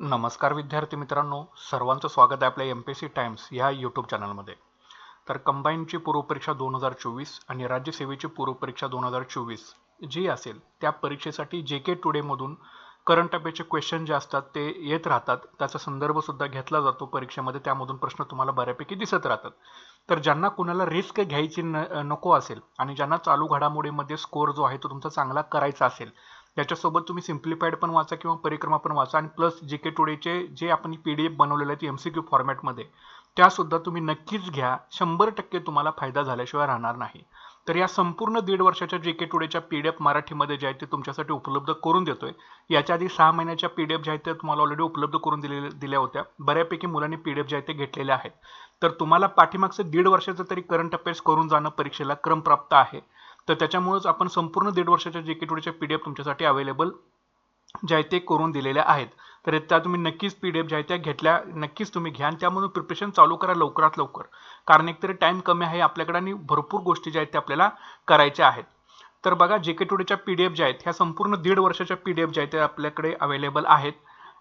नमस्कार विद्यार्थी मित्रांनो सर्वांचं स्वागत आहे आपल्या एम पी सी टाइम्स या यूट्यूब चॅनलमध्ये तर कंबाईनची पूर्वपरीक्षा दोन हजार चोवीस आणि राज्यसेवेची पूर्वपरीक्षा दोन हजार चोवीस जी असेल त्या परीक्षेसाठी जे के टुडेमधून करंट अफेअरचे क्वेश्चन जे असतात ते येत राहतात. त्याचा संदर्भसुद्धा घेतला जातो परीक्षेमध्ये. त्यामधून प्रश्न तुम्हाला बऱ्यापैकी दिसत राहतात. तर ज्यांना कुणाला रिस्क घ्यायची न नको असेल आणि ज्यांना चालू घडामोडीमध्ये स्कोअर जो आहे तो तुमचा चांगला करायचा असेल याच्यासोबत तुम्ही सिम्प्लिफाईड पण वाचा किंवा परिक्रमा पण वाचा. आणि प्लस जे के टुडेचे जे आपण पी डी एफ बनवलेले आहेत एम सी क्यू फॉर्मॅटमध्ये त्यासुद्धा तुम्ही नक्कीच घ्या. शंभर टक्के तुम्हाला फायदा झाल्याशिवाय राहणार नाही. तर या संपूर्ण दीड वर्षाच्या जे के टुडेच्या पी डी एफ मराठीमध्ये जे आहे ते तुमच्यासाठी उपलब्ध करून देतोय. याच्या आधी सहा महिन्याच्या पी डी एफ ज्या आहेत त्या तुम्हाला ऑलरेडी उपलब्ध करून दिले दिल्या होत्या. बऱ्यापैकी मुलांनी पी डी एफ ज्या आहेत ते घेतलेल्या आहेत. तर तुम्हाला पाठीमागचं दीड वर्षाचं तरी करंट अफेअर्स करून जाणं परीक्षेला क्रमप्राप्त आहे. तर त्याच्यामुळेच आपण संपूर्ण दीड वर्षाच्या जे के टूडीच्या पी डी एफ तुमच्यासाठी अवेलेबल ज्या आहेत ते करून दिलेल्या आहेत. तर त्या तुम्ही नक्कीच पी डी एफ ज्या आहेत त्या घेतल्या नक्कीच तुम्ही घ्या आणि त्यामधून प्रिपरेशन चालू करा लवकरात लवकर. कारण एकतरी टाईम कमी आहे आपल्याकडे आणि भरपूर गोष्टी ज्या आहेत त्या आपल्याला करायच्या आहेत. तर बघा जे के टुडेच्या पी डी एफ ज्या आहेत ह्या संपूर्ण दीड वर्षाच्या पी डी एफ ज्या आहेत त्या आपल्याकडे अवेलेबल आहेत.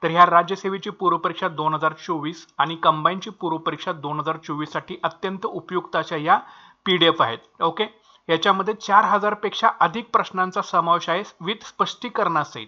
तर ह्या राज्यसेवेची पूर्वपरीक्षा दोन हजार चोवीस आणि कंबाईनची पूर्वपरीक्षा दोन हजार चोवीससाठी अत्यंत उपयुक्त अशा या पी डी एफ आहेत. ओके याच्यामध्ये चार हजारपेक्षा अधिक प्रश्नांचा समावेश आहे विथ स्पष्टीकरणासहित.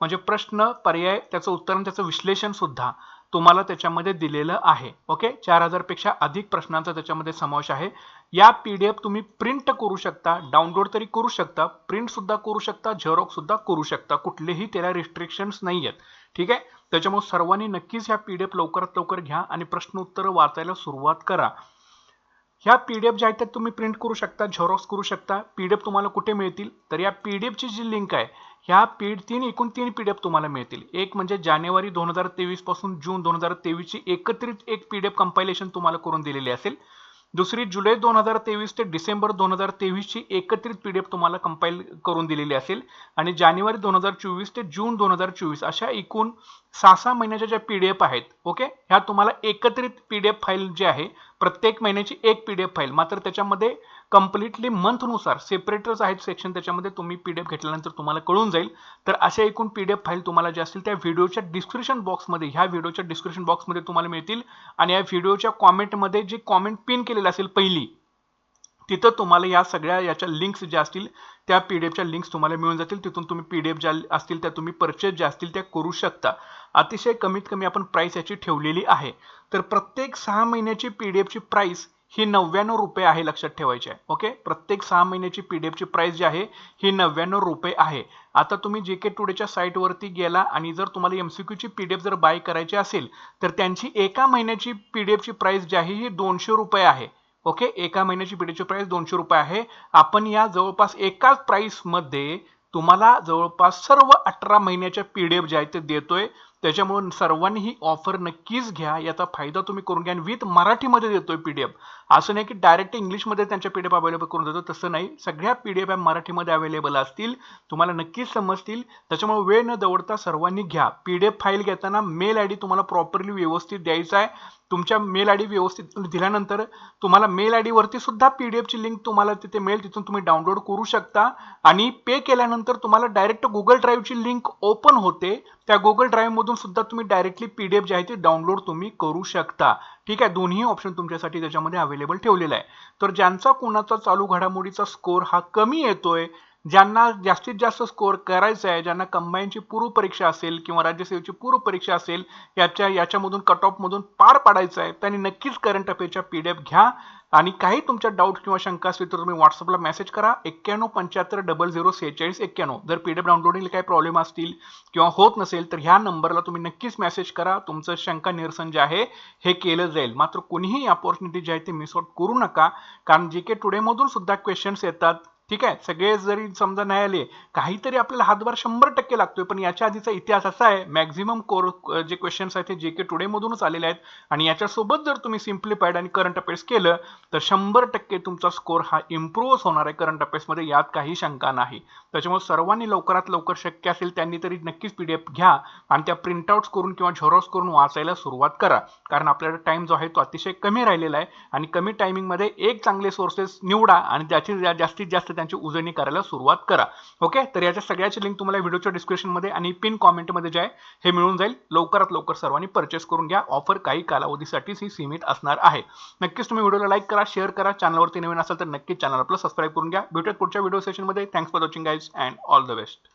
म्हणजे प्रश्न पर्याय त्याचं उत्तर आणि त्याचं विश्लेषण सुद्धा तुम्हाला त्याच्यामध्ये दिलेलं आहे. ओके चार हजारपेक्षा अधिक प्रश्नांचा त्याच्यामध्ये समावेश आहे. या पी डी एफ तुम्ही प्रिंट करू शकता डाउनलोड तरी करू शकता प्रिंट सुद्धा करू शकता झेरॉक्स सुद्धा करू शकता. कुठलेही त्याला रिस्ट्रिक्शन्स नाही आहेत. ठीक आहे? त्याच्यामुळे सर्वांनी नक्कीच ह्या पी डी एफ लवकरात लवकर घ्या आणि प्रश्न उत्तर वाचायला सुरुवात करा. ह्या पी डी एफ ज्या आहेत त्या तुम्ही प्रिंट करू शकता झेरॉक्स करू शकता. पी डी एफ तुम्हाला कुठे मिळतील? तर या पी डी एफची जी लिंक आहे ह्या पी तीन एकूण तीन पी डी एफ तुम्हाला मिळतील. एक म्हणजे जानेवारी दोन हजार तेवीसपासून जून दोन हजार तेवीसची एकत्रित एक पी डी एफ कंपायलेशन तुम्हाला करून दिलेली असेल. दुसरी जुलै दोन हजार तेवीस ते डिसेंबर दोन हजार तेवीसची एकत्रित पी डी एफ तुम्हाला कंपाईल करून दिलेली असेल. आणि जानेवारी दोन हजार चोवीस ते जून दोन हजार चोवीस अशा एकूण सहा सहा महिन्याच्या ज्या पी डी एफ आहेत ओके? ह्या तुम्हाला एकत्रित पी डी एफ फाईल जी आहे प्रत्येक महिन्याची एक पी डी एफ फाईल मात्र त्याच्यामध्ये कम्प्लिटली मंथनुसार सेपरेटच आहेत सेक्शन त्याच्यामध्ये तुम्ही पी डी एफ घेतल्यानंतर तुम्हाला कळून जाईल. तर अशा एकूण पी डी एफ फाईल तुम्हाला जे असतील त्या व्हिडिओच्या डिस्क्रिप्शन बॉक्समध्ये ह्या व्हिडिओच्या डिस्क्रिप्शन बॉक्समध्ये तुम्हाला मिळतील. आणि या व्हिडिओच्या कॉमेंटमध्ये जी कॉमेंट पिन केलेली असेल पहिली तिथं तुम्हाला या सगळ्या याच्या लिंक्स ज्या असतील त्या पी डी एफच्या लिंक्स तुम्हाला मिळून जातील. तिथून तुम्ही पी डी एफ ज्या असतील त्या तुम्ही परचेस ज्या असतील त्या करू शकता. अतिशय कमीत कमी आपण प्राईस याची ठेवलेली आहे. तर प्रत्येक सहा महिन्याची पी डी एफची प्राईस ही नव्याण्णव रुपये आहे लक्षात ठेवायची आहे. ओके प्रत्येक सहा महिन्याची पी डी एफची प्राईस जी आहे ही नव्याण्णव रुपये आहे. आता तुम्ही जे के टुडेच्या साईटवरती गेला आणि जर तुम्हाला एम सी क्यूची पी डी एफ जर बाय करायची असेल तर त्यांची एका महिन्याची पी डी एफची प्राईस जी आहे ही दोनशे रुपये आहे. ओके? एका महिन्याची पी डी प्राईस दोनशे रुपये आहे. आपण या जवळपास एकाच प्राईसमध्ये तुम्हाला जवळपास सर्व अठरा महिन्याच्या पी डी एफ जे आहेत ते देतोय. त्याच्यामुळे सर्वांनी ही ऑफर नक्कीच घ्या. याचा फायदा तुम्ही करून घ्या. आणि विथ मराठीमध्ये देतोय पी डी एफ असं नाही की डायरेक्ट इंग्लिशमध्ये त्यांच्या पी डी एफ अवेलेबल करून देतो. तसं नाही. सगळ्या पी डी एफ मराठीमध्ये अवेलेबल असतील. तुम्हाला नक्कीच समजतील. त्याच्यामुळे वेळ न दवडता सर्वांनी घ्या. पी डी एफ फाईल घेताना मेल आय डी तुम्हाला प्रॉपरली व्यवस्थित द्यायचा आहे. तुमच्या मेल आय डी व्यवस्थित दिल्यानंतर तुम्हाला मेल आय डीवरती सुद्धा पी डी एफची लिंक तुम्हाला तिथे मिळेल. तिथून तुम्ही डाउनलोड करू शकता. आणि पे केल्यानंतर तुम्हाला डायरेक्ट गुगल ड्राईव्हची लिंक ओपन होते. त्या गुगल ड्राईव्हमधून सुद्धा तुम्ही डायरेक्टली पी डी एफ जे आहे ते डाउनलोड तुम्ही करू शकता. ठीक आहे? दोन्ही ऑप्शन तुमच्यासाठी त्याच्यामध्ये अवेलेबल ठेवलेलं आहे. तर ज्यांचा कुणाचा चालू घडामोडीचा स्कोर हा कमी येतोय ज्यांना जास्तीत जास्त स्कोअर करायचा आहे ज्यांना कंबाईनची पूर्व परीक्षा असेल किंवा राज्यसेवेची पूर्व परीक्षा असेल याच्या याच्यामधून कट ऑफमधून पार पाडायचं आहे त्यांनी नक्कीच करंट अफेअरच्या पी डी एफ घ्या. आणि काही तुमच्या डाऊट किंवा शंका असतील तर तुम्ही व्हॉट्सअपला मेसेज करा. एक्क्याण्णव पंच्याहत्तर डबल झिरो सेहेचाळीस एक्क्याण्णव. जर पी डी एफ डाउनलोडिंगला काही प्रॉब्लेम असतील किंवा होत नसेल तर ह्या नंबरला तुम्ही नक्कीच मेसेज करा. तुमचं शंका निरसन जे आहे हे केलं जाईल. मात्र कोणीही अपॉर्च्युनिटी जे आहे ते मिस आउट करू नका. कारण जे के टुडेमधून सुद्धा क्वेश्चन्स येतात. ठीक आहे? सगळे जरी समजा नाही आले काहीतरी आपल्याला हातभार शंभर टक्के लागतोय पण याच्या आधीचा इतिहास असा आहे मॅक्झिमम कोर जे क्वेश्चन्स आहेत ते जे के टुडेमधूनच आलेले आहेत. आणि याच्यासोबत जर तुम्ही सिम्प्लिफाईड आणि करंट अफेअर्स केलं तर शंभर टक्के तुमचा स्कोर हा इम्प्रूव्हच होणार आहे करंट अफेअर्समध्ये यात काही शंका नाही. त्याच्यामुळे सर्वांनी लवकरात लवकर शक्य असेल त्यांनी तरी नक्कीच पी डी एफ घ्या आणि त्या प्रिंटआउट्स करून किंवा झेरॉक्स करून वाचायला सुरुवात करा. कारण आपल्याला टाइम जो आहे तो अतिशय कमी राहिलेला आहे आणि कमी टायमिंगमध्ये एक चांगले सोर्सेस निवडा आणि त्याची जास्तीत जास्त त्यांची उजळणी करायला सुरुवात करा. ओके तर याच्या सगळ्याची लिंक तुम्हाला व्हिडिओच्या डिस्क्रिप्शनमध्ये आणि पिन कॉमेंटमध्ये जे आहे हे मिळून जाईल. लवकरात लवकर सर्वांनी परचेस करून घ्या. ऑफर काही कालावधीसाठीच ही सीमित असणार आहे. नक्कीच तुम्ही व्हिडिओला लाईक करा शेअर करा. चॅनलवरती नवीन असाल तर नक्कीच चॅनल आपलं सबस्क्राईब करून घ्या. भेटूयात पुढच्या व्हिडिओ सेशनमध्ये thanks for watching guys and all the best